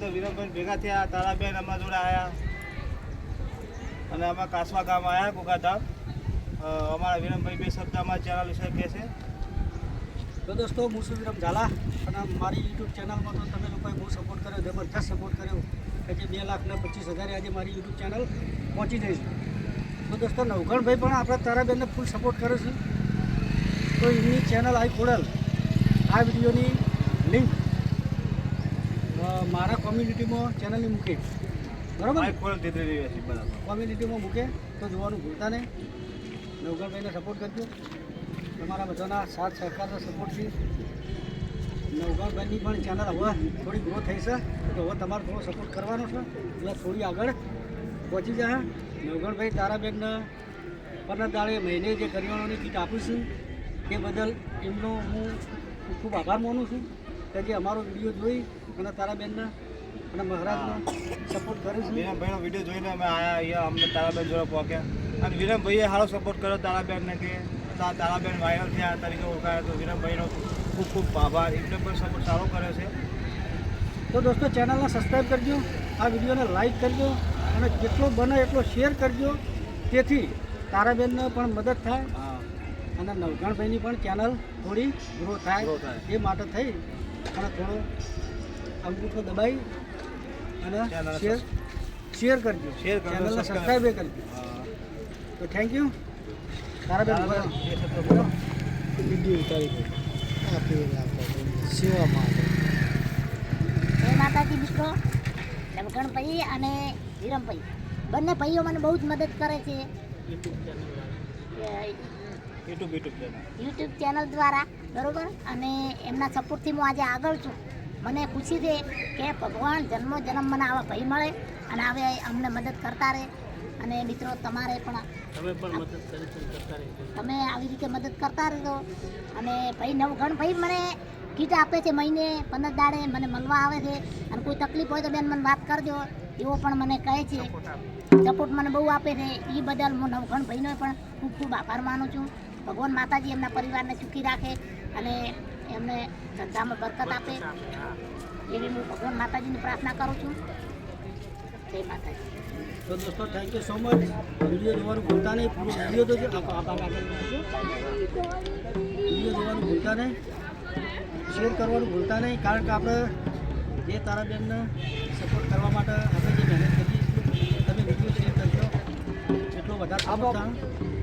તો વિરમભાઈ ભેગા થયા, તારાબેન અમારા જોડે આવ્યા અને અમે કાસવા ગામ આવ્યા ગોગાધામ અમારા વિરમભાઈ બે શબ્દ અમારા ચેનલ વિશે કહે છે. તો દોસ્તો, હું છું વિરમ ઝાલા. અને મારી યુટ્યુબ ચેનલમાં તો તમે લોકોએ બહુ સપોર્ટ કર્યો, જબરજસ્ત સપોર્ટ કર્યો કે જે બે લાખ ને પચીસ હજારે આજે મારી યુટ્યુબ ચેનલ પહોંચી જઈ છે. તો દોસ્તો નવઘણભાઈ પણ આપણે તારાબેનને ફૂલ સપોર્ટ કરે છે. તો એમની ચેનલ આઈ ખોડેલ. આ વિડીયોની લિંક મારા કોમ્યુનિટીમાં ચેનલ મૂકે બરાબર કોમ્યુનિટીમાં મૂકે તો જોવાનું ભૂલતા નહીં. નવગણભાઈને સપોર્ટ કરજો. તમારા બધાના સાથ સહકારના સપોર્ટથી નવગણભાઈની પણ ચેનલ હવે થોડી ગ્રો થઈ છે. તો હવે તમારે થોડો સપોર્ટ કરવાનો છે. એટલે થોડી આગળ પહોંચી જાય નવગણભાઈ તારાબેનના પરના દાડે મહિને જે કરિયાણાની કીટ આપું છું તે બદલ એમનો હું ખૂબ આભાર માનું છું. કે જે અમારો વીડિયો જોઈ અને તારાબેનને અને મહારાજનો સપોર્ટ કરે છે. વિરમભાઈનો વીડિયો જોઈને અમે આવ્યા અહીંયા અમને તારાબેન જોડે પહોંચ્યા. અને વિરામભાઈએ સારો સપોર્ટ કર્યો તારાબેનને કે તારા તારાબેન વાયરલ થયા તરીકે ઓળખાયા તો વિરામભાઈનો ખૂબ ખૂબ આભાર. એમને પણ સપોર્ટ સારો કર્યો છે. તો દોસ્તો ચેનલને સબસ્ક્રાઈબ કરજો આ વિડીયોને લાઈક કરજો અને જેટલો બને એટલો શેર કરજો. તેથી તારાબેનને પણ મદદ થાય. અને નવઘણભાઈની પણ ચેનલ થોડી ગ્રો થાય એ માટે થઈ. અને થોડો અંગૂઠો દબાઈ અને શેર શેર કરજો. શેર કરજો, ચેનલને સબસ્ક્રાઈબ એ કરજો. હા. તો થેન્ક યુ તારા બેન. વીડિયો ઉતારી. સેવા માટે જય માતાજી મિત્રો. લમકણભાઈ અને વિરમભાઈ. બંને ભાઈઓ મને બહુ જ મદદ કરે છે. YouTube YouTube channel YouTube channel દ્વારા બરોબર? અને એમના સપોર્ટથી હું આજે આગળ છું. મને ખુશી છે કે ભગવાન જન્મો જન્મ મને આવા ભાઈ મળે અને હવે અમને મદદ કરતા રહે. અને મિત્રો તમારે પણ તમે પણ મદદ કરી તમે આવી રીતે મદદ કરતા રહેજો. અને ભાઈ નવઘણ ભાઈ મને કીટ આપે છે મહિને પંદર દાડે મને મળવા આવે છે. અને કોઈ તકલીફ હોય તો બેન મને વાત કરજો. એવો પણ મને કહે છે. સપોર્ટ મને બહુ આપે છે. એ બદલ હું નવઘણ ભાઈનો પણ ખૂબ ખૂબ આભાર માનું છું. ભગવાન માતાજી એમના પરિવારને સુખી રાખે અને એમને ધંધામાં બરકત આપે એવી હું ભગવાન માતાજીની પ્રાર્થના કરું છું. જય માતાજી. તો દોસ્તો thank you so much video જોવાનું ભૂલતા નહીં. પૂરો વીડિયો તો. વીડિયો જોવાનું ભૂલતા નહીં. શેર કરવાનું ભૂલતા નહીં. કારણ કે આપણે જે તારાબેનને સપોર્ટ કરવા માટે આપણે જે મહેનત કરીએ છીએ તમે વીડિયો શેર કરજો. એટલો વધારે support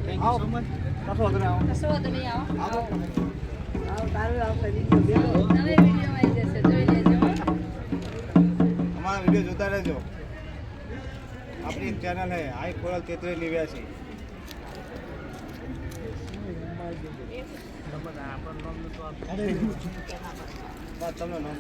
thank you so much કશો વધુ આવો કશો વધુ નહીં આવો આવો તારું આવશે વીડિયો નવી વીડિયો આવી જશે જોઈ લેજો અમારા વીડિયો જોતા રહેજો આપણી ચેનલ હે તમને નામ.